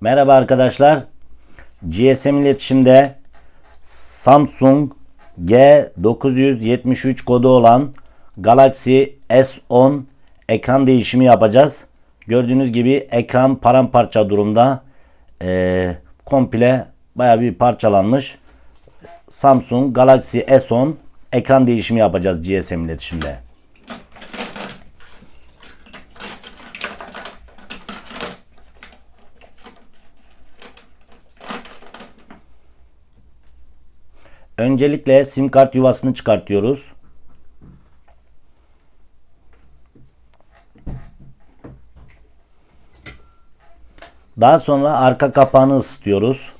Merhaba arkadaşlar. GSM iletişimde Samsung G973 kodu olan Galaxy S10 ekran değişimi yapacağız. Gördüğünüz gibi ekran paramparça durumda. Ee, komple baya bir parçalanmış. Samsung Galaxy S10 ekran değişimi yapacağız GSM iletişimde. Öncelikle sim kart yuvasını çıkartıyoruz. Daha sonra arka kapağını ısıtıyoruz.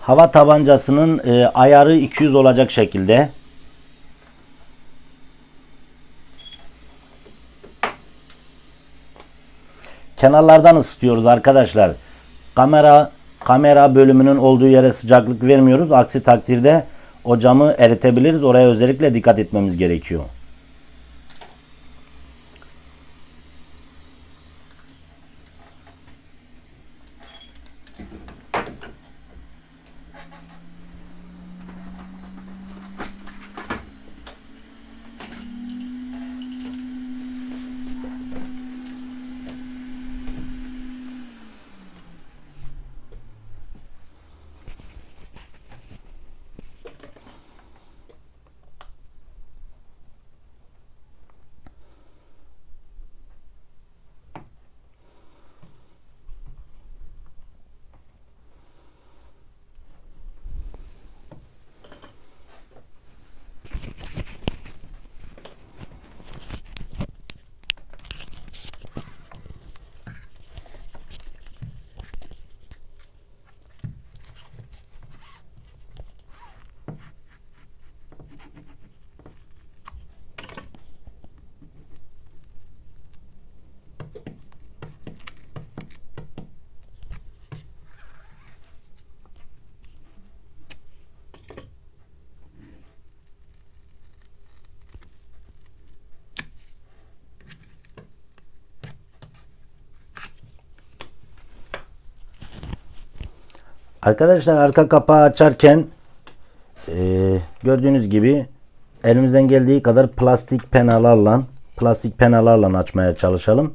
Hava tabancasının e, ayarı 200 olacak şekilde. Kenarlardan ısıtıyoruz arkadaşlar. Kamera kamera bölümünün olduğu yere sıcaklık vermiyoruz. Aksi takdirde o camı eritebiliriz. Oraya özellikle dikkat etmemiz gerekiyor. Arkadaşlar arka kapağı açarken eee, gördüğünüz gibi elimizden geldiği kadar plastik penalarla plastik penalarla açmaya çalışalım.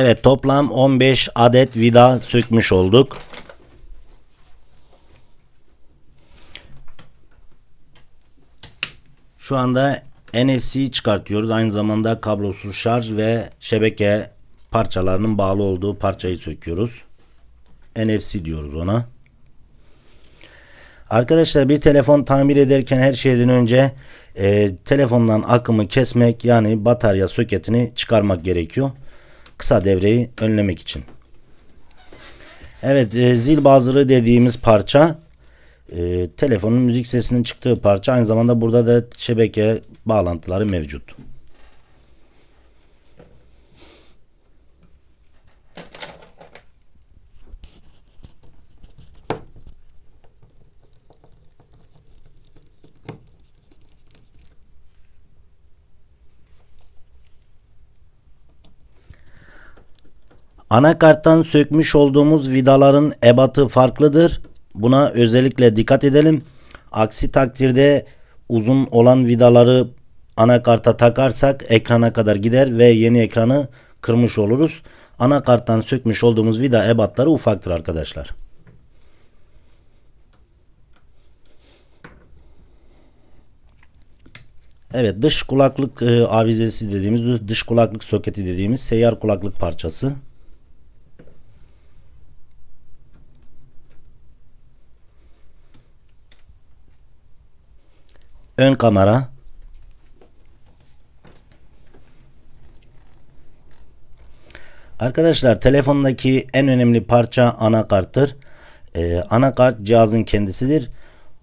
Evet toplam 15 adet vida sökmüş olduk. Şu anda NFC çıkartıyoruz. Aynı zamanda kablosuz şarj ve şebeke parçalarının bağlı olduğu parçayı söküyoruz. NFC diyoruz ona. Arkadaşlar bir telefon tamir ederken her şeyden önce e, telefondan akımı kesmek yani batarya soketini çıkarmak gerekiyor. Kısa devreyi önlemek için. Evet e, zil bazırı dediğimiz parça e, telefonun müzik sesinin çıktığı parça aynı zamanda burada da şebeke bağlantıları mevcut. Anakarttan sökmüş olduğumuz vidaların ebatı farklıdır. Buna özellikle dikkat edelim. Aksi takdirde uzun olan vidaları anakarta takarsak ekrana kadar gider ve yeni ekranı kırmış oluruz. Anakarttan sökmüş olduğumuz vida ebatları ufaktır arkadaşlar. Evet dış kulaklık e, avizesi dediğimiz dış kulaklık soketi dediğimiz seyyar kulaklık parçası. Ön kamera Arkadaşlar telefondaki en önemli parça anakarttır. Ee, anakart cihazın kendisidir.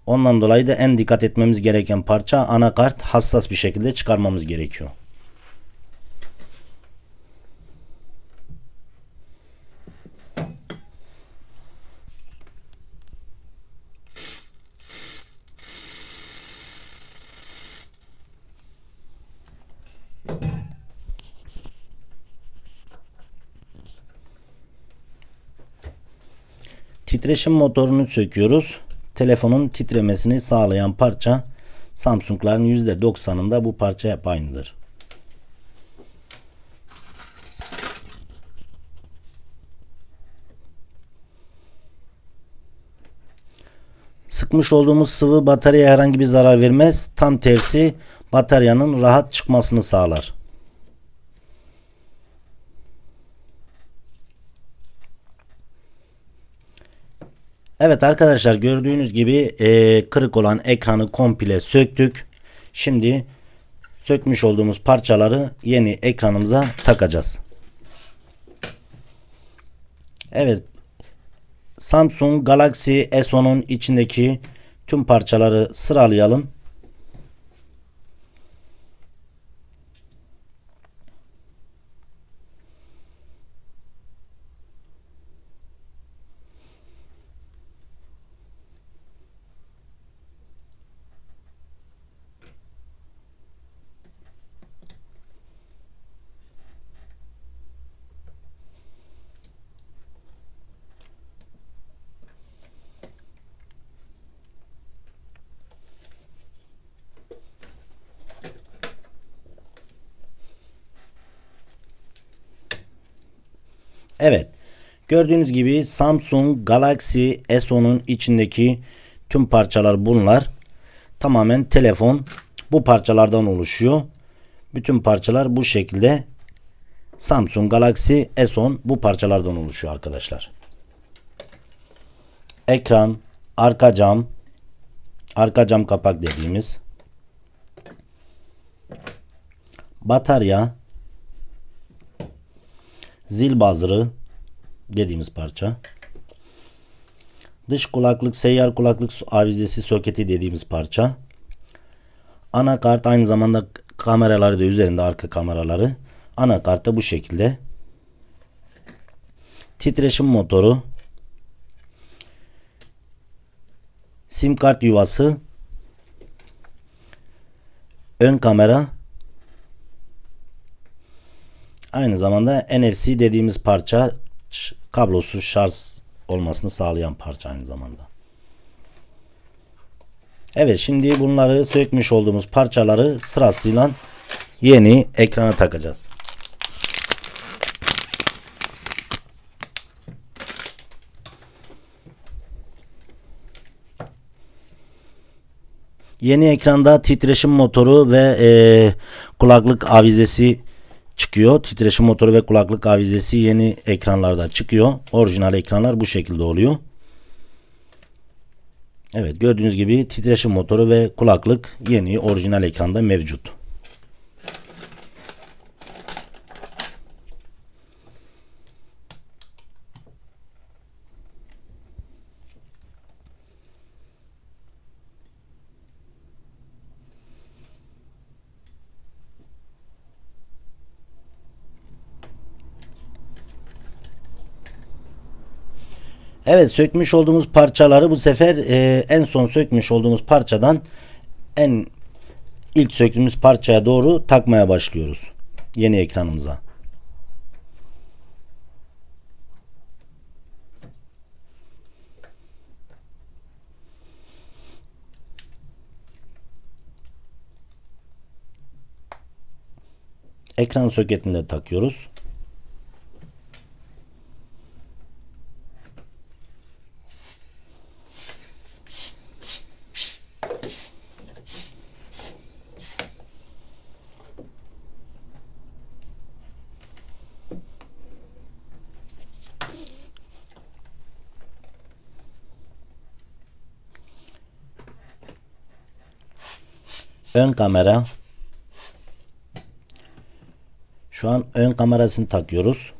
Ondan dolayı da en dikkat etmemiz gereken parça anakart hassas bir şekilde çıkarmamız gerekiyor. Titreşim motorunu söküyoruz. Telefonun titremesini sağlayan parça Samsung'ların %90'ında bu parça hep aynıdır. Sıkmış olduğumuz sıvı bataryaya herhangi bir zarar vermez. Tam tersi bataryanın rahat çıkmasını sağlar. Evet arkadaşlar gördüğünüz gibi e, kırık olan ekranı komple söktük. Şimdi sökmüş olduğumuz parçaları yeni ekranımıza takacağız. Evet Samsung Galaxy S10'un içindeki tüm parçaları sıralayalım. Evet. Gördüğünüz gibi Samsung Galaxy S10'un içindeki tüm parçalar bunlar. Tamamen telefon bu parçalardan oluşuyor. Bütün parçalar bu şekilde Samsung Galaxy S10 bu parçalardan oluşuyor arkadaşlar. Ekran, arka cam, arka cam kapak dediğimiz batarya, zil bazırı dediğimiz parça. Dış kulaklık, seyyar kulaklık avizesi soketi dediğimiz parça. Anakart aynı zamanda kameraları da üzerinde arka kameraları. Anakart da bu şekilde. Titreşim motoru. Sim kart yuvası. Ön kamera Aynı zamanda NFC dediğimiz parça kablosuz şarj olmasını sağlayan parça aynı zamanda. Evet şimdi bunları sökmüş olduğumuz parçaları sırasıyla yeni ekrana takacağız. Yeni ekranda titreşim motoru ve e, kulaklık avizesi çıkıyor. Titreşim motoru ve kulaklık avizesi yeni ekranlarda çıkıyor. Orijinal ekranlar bu şekilde oluyor. Evet gördüğünüz gibi titreşim motoru ve kulaklık yeni orijinal ekranda mevcut. Evet sökmüş olduğumuz parçaları bu sefer e, en son sökmüş olduğumuz parçadan en ilk söktüğümüz parçaya doğru takmaya başlıyoruz. Yeni ekranımıza. Ekran soketinde takıyoruz. Ön kamera. Şu an ön kamerasını takıyoruz.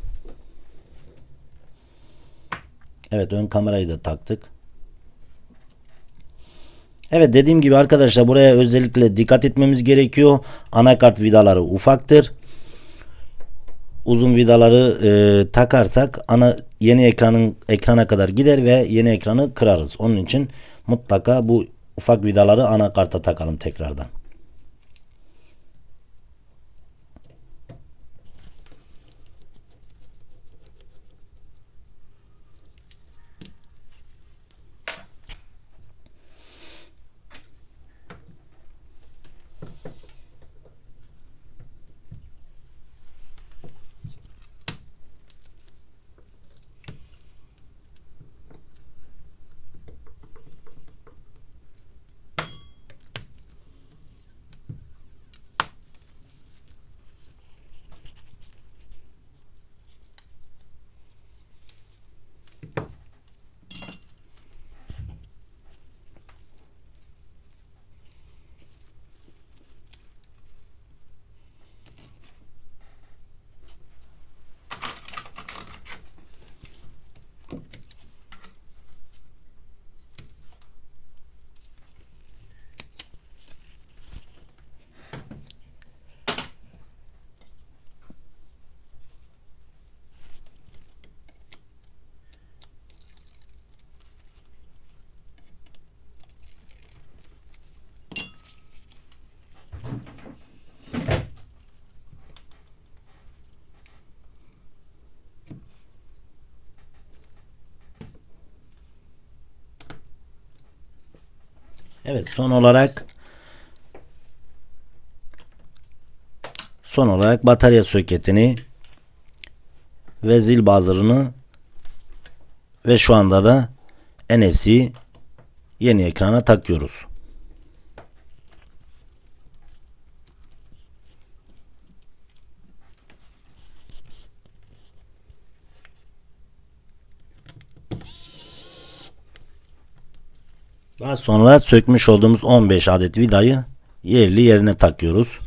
Evet ön kamerayı da taktık. Evet dediğim gibi arkadaşlar buraya özellikle dikkat etmemiz gerekiyor. Anakart vidaları ufaktır. Uzun vidaları e, takarsak ana yeni ekranın ekrana kadar gider ve yeni ekranı kırarız. Onun için mutlaka bu ufak vidaları anakarta takalım tekrardan. Evet son olarak son olarak batarya soketini ve zil buzzer'ını ve şu anda da NFC yeni ekrana takıyoruz. Daha sonra sökmüş olduğumuz 15 adet vidayı yerli yerine takıyoruz.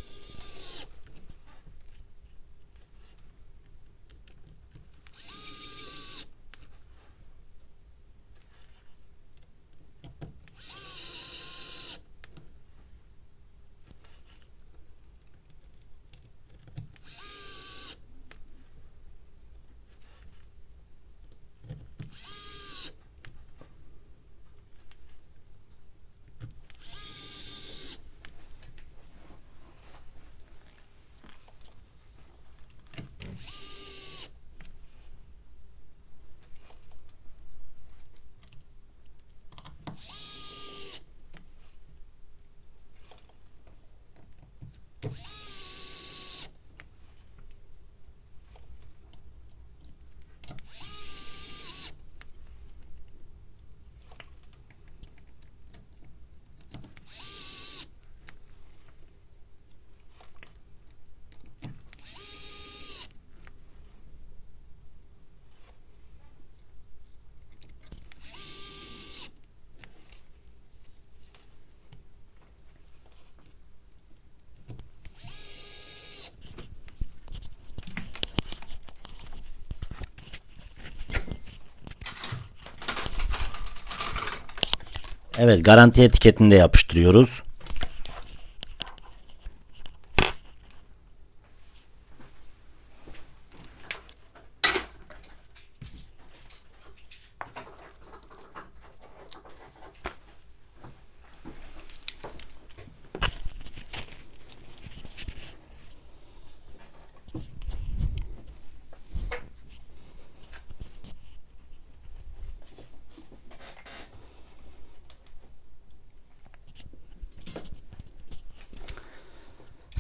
Evet garanti etiketini de yapıştırıyoruz.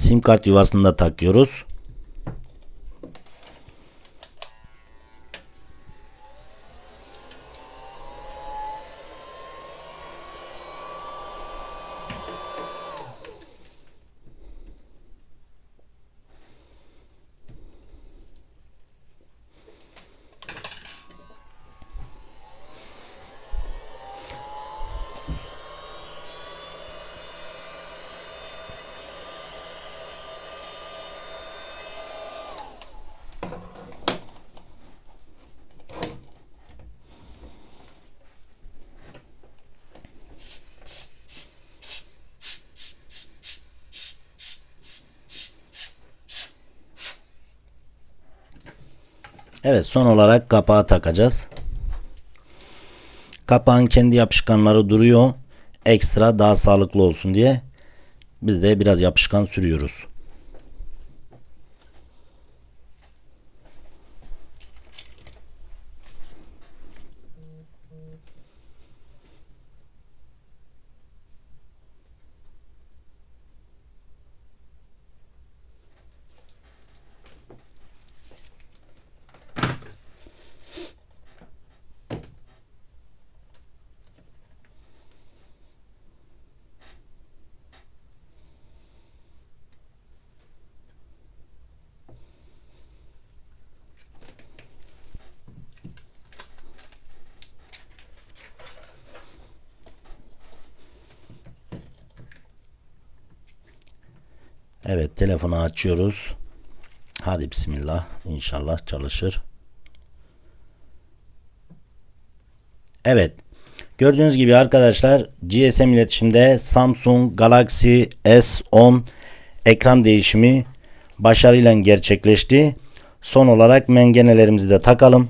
Sim kart yuvasını da takıyoruz. Evet son olarak kapağı takacağız. Kapağın kendi yapışkanları duruyor. Ekstra daha sağlıklı olsun diye biz de biraz yapışkan sürüyoruz. Evet telefonu açıyoruz. Hadi bismillah. İnşallah çalışır. Evet. Gördüğünüz gibi arkadaşlar GSM iletişimde Samsung Galaxy S10 ekran değişimi başarıyla gerçekleşti. Son olarak mengenelerimizi de takalım.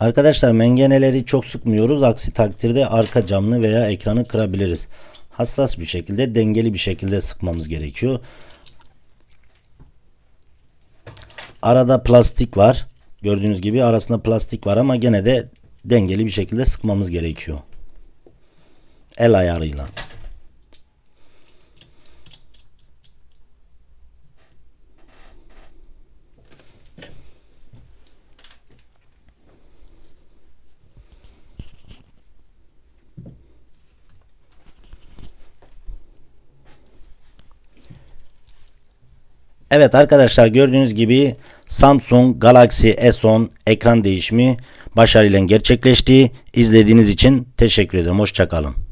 Arkadaşlar mengeneleri çok sıkmıyoruz. Aksi takdirde arka camını veya ekranı kırabiliriz. Hassas bir şekilde dengeli bir şekilde sıkmamız gerekiyor. Arada plastik var. Gördüğünüz gibi arasında plastik var ama gene de dengeli bir şekilde sıkmamız gerekiyor. El ayarıyla. Evet arkadaşlar gördüğünüz gibi Samsung Galaxy S10 ekran değişimi başarıyla gerçekleşti. İzlediğiniz için teşekkür ederim. Hoşçakalın.